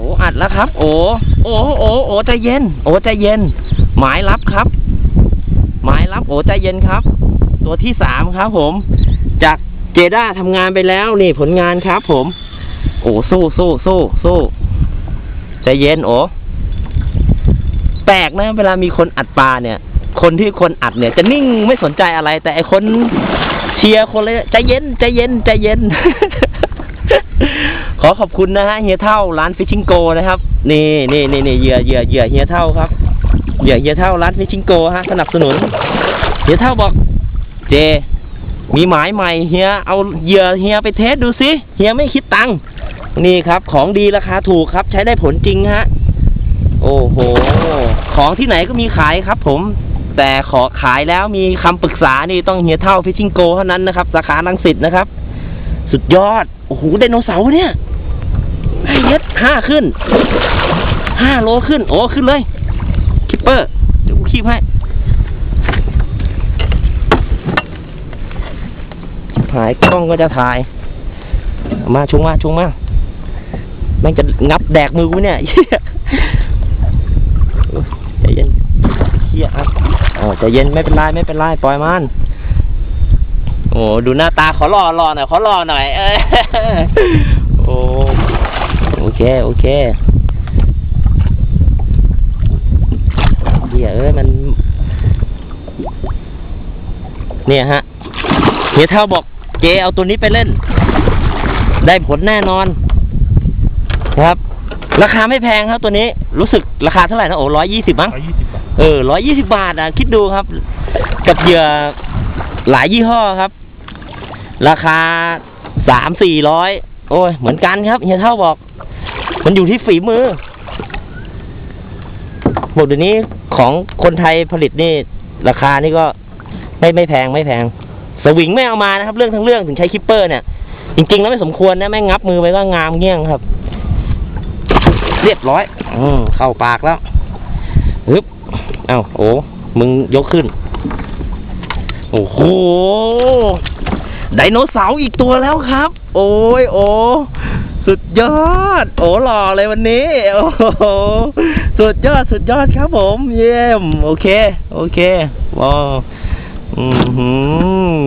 อ้อัดแล้วครับ โอ้โอ้โอ้โอ้ใจเย็น โอ้ใจเย็น หมายรับครับ หมายรับ โอ้ใจเย็นครับ ตัวที่สามครับ ผม จากเจด้าทำงานไปแล้วนี่ผลงานครับ ผม โอ้สู้สู้สู้สู้ใจเย็น โอ้แปลกนะ เวลามีคนอัดปลาเนี่ย คนที่คนอัดเนี่ย จะนิ่งไม่สนใจอะไร แต่ไอคนเชียร์คนเลยใจเย็นใจเย็นใจเย็น ขอขอบคุณนะฮะเฮียเท่าร้านฟิชชิงโกนะครับ นี่นี่นี่นี่เหยื่อเหยื่อเหยื่อเฮียเท่าครับเหยื่อเฮียเท่าร้านฟิชชิงโกฮะสนับสนุนเฮียเท่าบอกเจ มีหมายใหม่เฮียเอาเหยื่อเฮียไปเทสดูสิเฮียไม่คิดตังค์นี่ครับของดีราคาถูกครับ ใช้ได้ผลจริงฮะ โอ้โห ของที่ไหนก็มีขายครับ ผม แต่ขอขายแล้วมีคำปรึกษานี่ต้องเฮียเท่าฟิชชิงโกเท่านั้นนะครับสาขาลังสิตนะครับ สุดยอด โอ้โหไดโนเสาร์เนี่ย ไอ้เย็ดห้าขึ้นห้าโลขึ้น โอ้ขึ้นเลย คิปเปอร์ เดี๋ยวกูคีบให้ถ่ายกล้องก็จะถ่าย มาชงมาชงมาแม่งจะงับแดกมือกูเนี่ยเหี้ยใจเย็นเฮียอะอ๋อใจเย็นไม่เป็นไรไม่เป็นไรปล่อยมันโอ้ดูหน้าตาขอรอรอหน่อยขอรอหน่อย เออโอ้ เคโอเคเดี๋ยวเอ้ยมัน เนี่ยฮะเฮียเท่าบอกเจเอาตัวนี้ไปเล่น ได้ผลแน่นอนครับ ราคาไม่แพงครับตัวนี้รู้สึกราคาเท่าไหร่นะโอ้ร้อยยี่สิบมั้งร้อยยี่สิบบาทเออร้อยยี่สิบาทอะคิดดูครับ กับเหยื่อหลายยี่ห้อครับ ราคาสามสี่ร้อยโอ้ย เหมือนกันครับเฮียเท่าบอก มันอยู่ที่ฝีมือหมดเดี๋ยวนี้ของคนไทยผลิตนี่ ราคานี่ก็ไม่ไม่แพงไม่แพง สวิงไม่เอามานะครับ เรื่องทั้งเรื่องถึงใช้คิปเปอร์เนี่ย จริงๆแล้วไม่สมควรนะแม่งงับมือไปก็งามเงี้ยงครับ เรียบร้อย อืมเข้าปากแล้วฮึบเอ้าโอ้มึงยกขึ้น โอ้โหไดโนเสาร์อีกตัวแล้วครับ โอ้ยโอ้ สุดยอด โอ้หล่อเลยวันนี้ โอ้โหสุดยอดสุดยอดครับผม เยี่ยม โอเค โอเคว้าวอือหือ